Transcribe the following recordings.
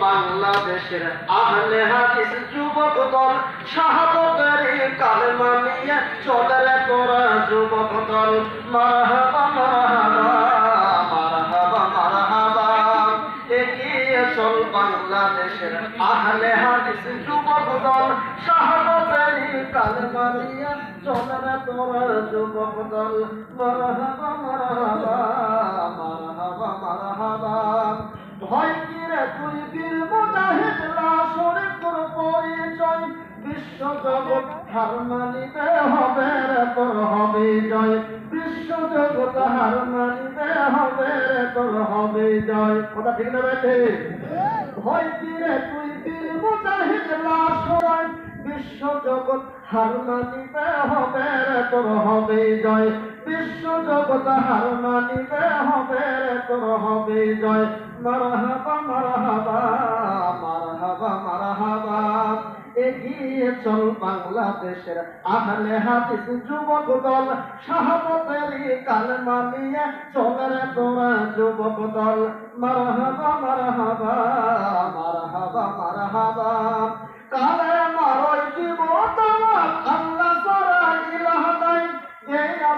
বাংলাদেশের আহলে হাদিস যুবক দল শাহাদতের কালেমা নিয়ে চলে রে তোরা যুবক দল। মারহাবা মারহাবা মারহাবা মারহাবা। এগিয়ে চল বাংলাদেশের আহলে হাদিস যুবক দল শাহাদতের কালেমা নিয়ে চলে রে তোরা যুবক দল। মারহাবা মারহাবা মারহাবা মারহাবা। ভয় কিরে তুই বীর মুজাহিদ লাশরে তোর পরিচয়। বিশ্ব জগৎ হার মানিতে হবে হবে জয়। বিশ্ব জগৎ হার মানিতে হবে হবে জয়। কথা ঠিক না কিরে তুই বীর মুজাহিদ লাশরে বিশ্ব জগৎ হার মানিতে হবে রে তোর, হবে জয়। বিশ্ব জগৎ হার মানিতে হবে রে, তোর হবে জয়। মারহাবা মারহাবা মারহাবা মারহাবা। এগিয়ে চল বাংলাদেশের আহলে হাদিস যুবক দল। শাহাবতের কালমা নিয়ে চলে তোরা যুবক দল। মারহাবা মারহাবা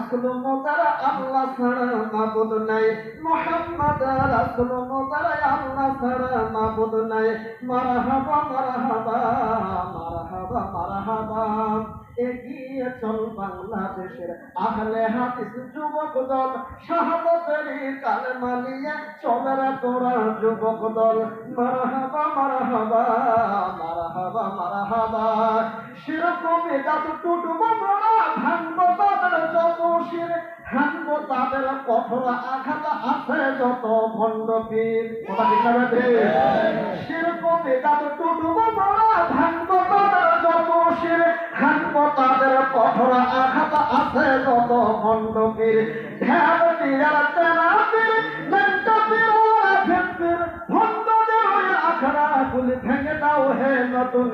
রাসুল মোতারা আল্লাহ ছাড়া মাবুদ নাই। মোহাম্মদ রাসুল মোতারা আল্লাহ ছাড়া মাবুদ নাই। মারহাবা মারহাবা মারহাবা মারহাবা। এগিয়ে বাংলাদেশের আহলে হাদিস যুবক দল শাহাদতের কালেমা নিয়ে চলে তোরা যুবক দল। মারহাবা মারহাবা মারহাবা মারহাবা। সেরকম একাত টুটুব মোরা ভাঙব তাদের যত শির ভাঙব তাদের কঠোর আঘাত আছে যত ভণ্ড পীর কথা ঠিক না বেটে? সেরকম টুটুব ভাঙব ভণ্ড পীর ধ্যান পীর পীর দাও হে নতুন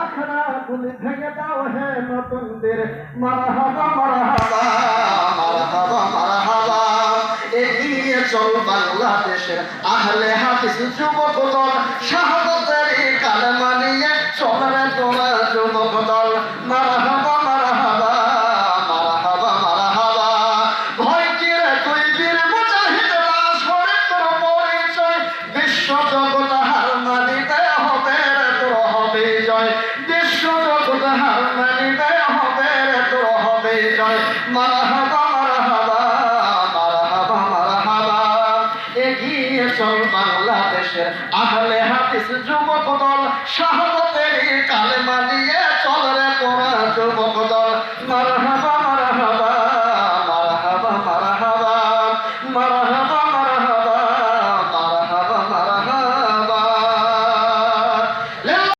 আখড়া গুলি ভেঙে দাও হে নতুন বীর মারহাবা মারহাবা মারহাবা মারহাবা এগিয়ে চল বাংলাদেশের আহলে হাদিস যুবক দল শাহাদতের কালেমা নিয়ে জয়। বিশ্ব জগৎ হার মানিতে হবে রে তোর হবে জয়। মারহাবা মারহাবা মারহাবা মারহাবা। এগিয়ে চল বাংলাদেশের আহলে হাদিস যুবক দল, শাহাদতের